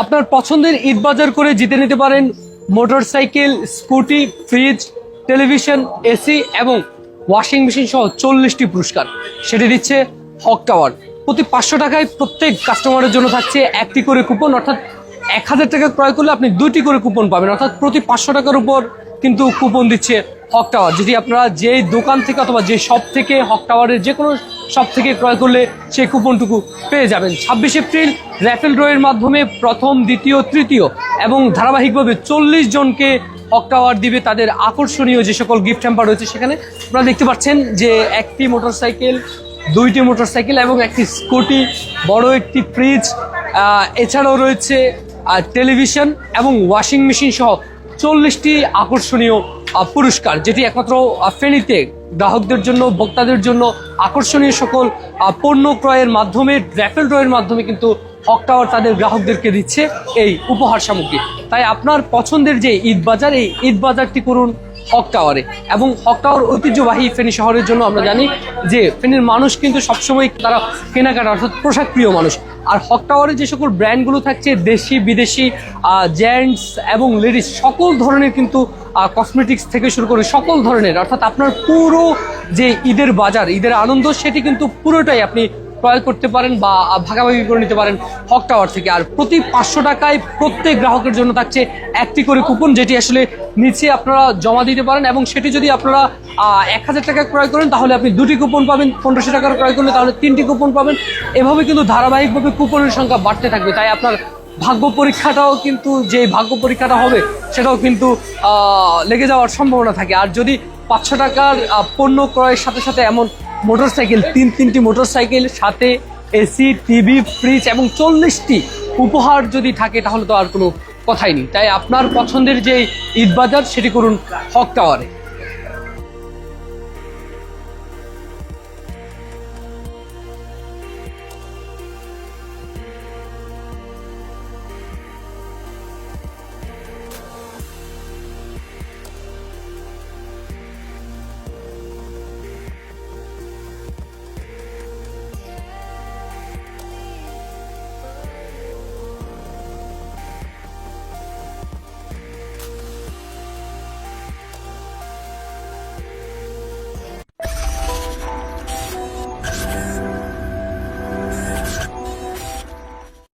আপনার পছন্দের ঈদ বাজার করে জিতে নিতে পারেন motorcycle, scooty, fridge, television, AC এবং ওয়াশিং মেশিন সহ চল্লিশটি পুরস্কার। সেটি দিচ্ছে হক টাওয়ার। প্রতি পাঁচশো টাকায় প্রত্যেক কাস্টমারের জন্য থাকছে একটি করে কুপন, অর্থাৎ এক হাজার টাকা ক্রয় করলে আপনি দুইটি করে কুপন পাবেন। অর্থাৎ প্রতি পাঁচশো টাকার উপর কিন্তু কুপন দিচ্ছে হক টাওয়ার। যদি আপনারা যে দোকান থেকে অথবা যে শপ থেকে হক টাওয়ারের যে কোনো শপ থেকে ক্রয় করলে সেই কুপনটুকু পেয়ে যাবেন। ছাব্বিশ এপ্রিল র্যাফেল ড্রয়ের মাধ্যমে প্রথম, দ্বিতীয়, তৃতীয় এবং ধারাবাহিকভাবে চল্লিশ জনকে হক টাওয়ার দিবে তাদের আকর্ষণীয় যে সকল গিফট হ্যাম্পার রয়েছে সেখানে। আপনারা দেখতে পাচ্ছেন যে একটি মোটরসাইকেল দুইটি মোটরসাইকেল এবং একটি স্কুটি বড় একটি ফ্রিজ এছাড়াও রয়েছে টেলিভিশন এবং ওয়াশিং মেশিন সহ চল্লিশটি আকর্ষণীয় পুরস্কার, যেটি একমাত্র ফেনীতে গ্রাহকদের জন্য, ভোক্তাদের জন্য আকর্ষণীয় সকল পণ্য ক্রয়ের মাধ্যমে র্যাফেল ড্রয়ের মাধ্যমে কিন্তু হক টাওয়ার তাদের গ্রাহকদেরকে দিচ্ছে এই উপহার সামগ্রী। তাই আপনার পছন্দের যে ঈদ বাজার এই ঈদ বাজারটি করুন হক টাওয়ারে এবং হক টাওয়ার ঐতিহ্যবাহী ফেনী শহরের জন্য আমরা জানি যে ফেনীর মানুষ কিন্তু সবসময় তারা কেনাকাটা, অর্থাৎ পোশাক প্রিয় মানুষ। আর হক টাওয়ারে যে সকল ব্র্যান্ডগুলো থাকছে, দেশি, বিদেশি জেন্টস এবং লেডিস সকল ধরনের কিন্তু কসমেটিক্স থেকে শুরু করে সকল ধরনের, অর্থাৎ আপনার পুরো যে ঈদের বাজার, ঈদের আনন্দ, সেটি কিন্তু পুরোটাই আপনি ক্রয় করতে পারেন বা ভাগাভাগি করে নিতে পারেন হক টাওয়ার থেকে। আর প্রতি পাঁচশো টাকায় প্রত্যেক গ্রাহকের জন্য থাকছে একটি করে কুপন যেটি আসলে নিচে আপনারা জমা দিতে পারেন এবং সেটি যদি আপনারা এক হাজার টাকা ক্রয় করেন, তাহলে আপনি দুটি কুপন পাবেন, পনেরোশো টাকার ক্রয় করলে তাহলে তিনটি কুপন পাবেন। এভাবে কিন্তু ধারাবাহিকভাবে কুপনের সংখ্যা বাড়তে থাকবে। তাই আপনার ভাগ্য পরীক্ষাটাও কিন্তু যে ভাগ্য পরীক্ষাটা হবে, সেটাও কিন্তু লেগে যাওয়ার সম্ভাবনা থাকে। আর যদি পাঁচশো টাকার পণ্য ক্রয়ের সাথে সাথে এমন মোটরসাইকেল, তিন, তিনটি মোটরসাইকেল, সাথে এসি, টিভি, ফ্রিজ এবং চল্লিশটি উপহার যদি থাকে, তাহলে তো আর কোনো কথাই নেই। তাই আপনার পছন্দের যে ঈদ বাজার, সেটি করুন হক টাওয়ারে।